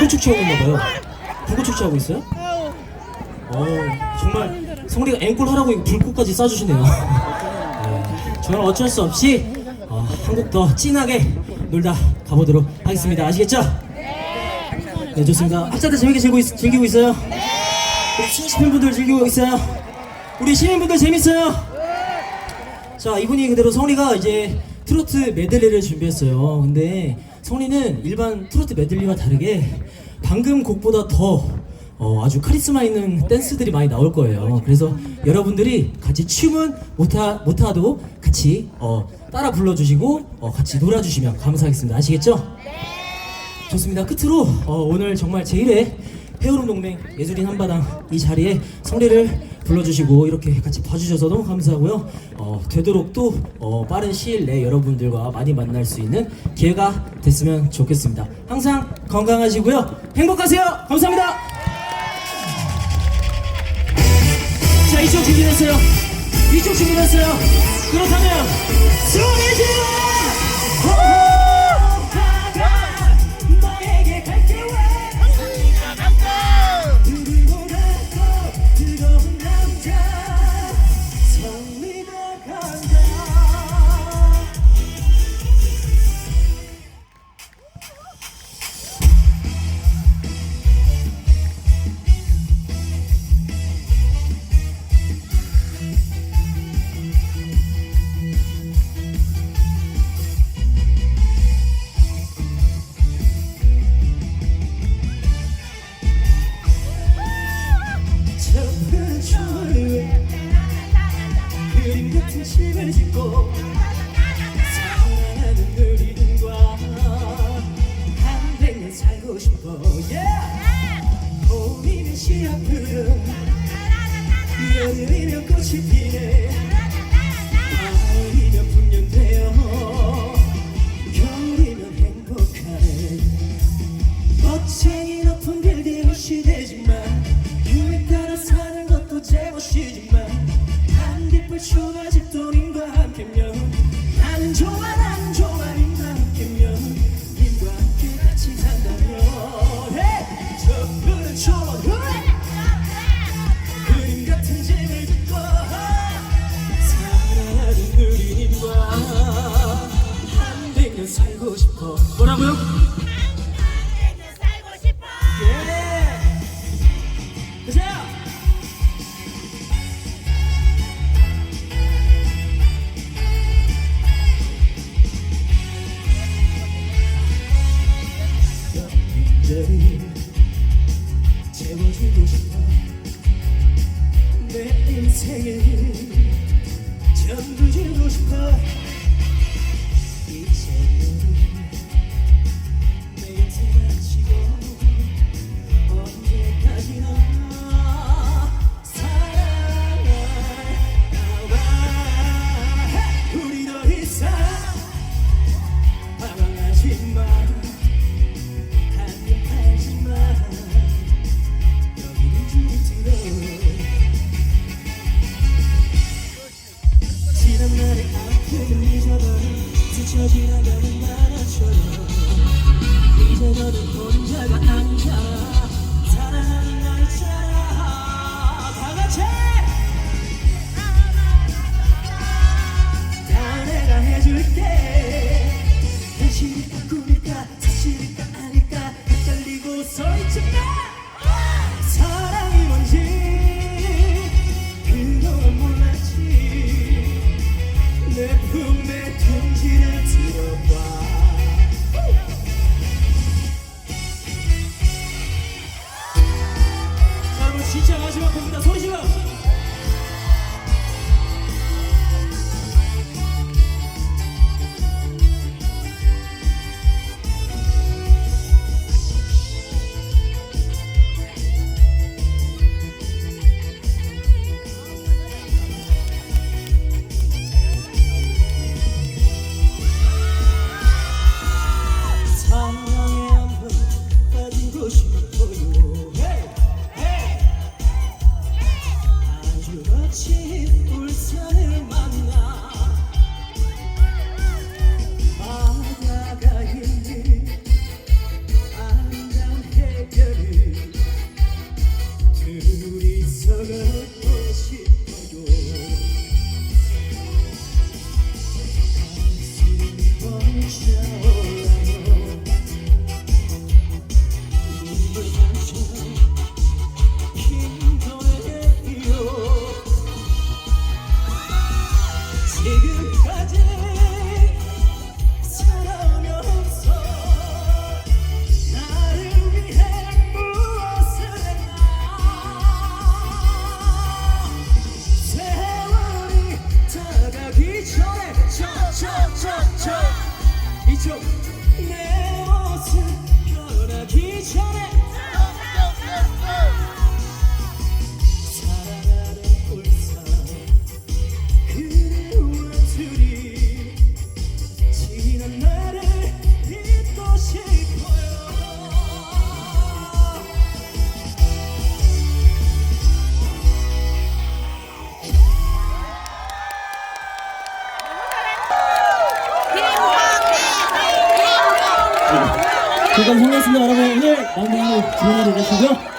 불꽃 축제하고 있나 봐요. 불꽃 축제하고 있어요? 어, 정말 성리가 앵콜 하라고 불꽃까지 쏴주시네요. 네, 저는 어쩔 수 없이 어, 한곡 더 진하게 놀다 가보도록 하겠습니다. 아시겠죠? 네, 좋습니다. 학자들 재밌게 즐기고, 있, 즐기고 있어요? 우리 시민분들 즐기고 있어요? 우리 시민분들 재밌어요? 자, 이분이 그대로 성리가 이제 트로트 메들리를 준비했어요. 근데 성리는 일반 트로트 메들리와 다르게 방금 곡보다 더 어, 아주 카리스마 있는 댄스들이 많이 나올 거예요. 그래서 여러분들이 같이 춤은 못하, 못하도 같이 어, 따라 불러주시고 어, 같이 놀아주시면 감사하겠습니다. 아시겠죠? 좋습니다. 끝으로 어, 오늘 정말 제1회 헤어룸 동맹 예술인 한바당 이 자리에 성례를 불러주시고 이렇게 같이 봐주셔서 너무 감사하고요. 어, 되도록 또 어, 빠른 시일 내에 여러분들과 많이 만날 수 있는 기회가 됐으면 좋겠습니다. 항상 건강하시고요. 행복하세요. 감사합니다. 자 이쪽 준비됐어요. 이쪽 준비됐어요. 그렇다면! 너에 집을 짓고 사랑하는 누리들과 한백년 살고 싶어 yeah! 봄이면 씨앗 푸른 여름이면 꽃이 피네 살고 싶어 뭐라고요? 살고 싶어. 예! 채워주고 싶어 내 인생을 전부 주고 싶어 지난 날의 아픔을 잊어버린 스쳐 나라처럼 이제 너는 혼자가 사랑하는 나 있잖아 다 같이 진짜 마지막 곡입니다. 소리 질러 이쪽 내 모습 지금 성공했습니다 여러분 오늘 마무리 주문해 주시고요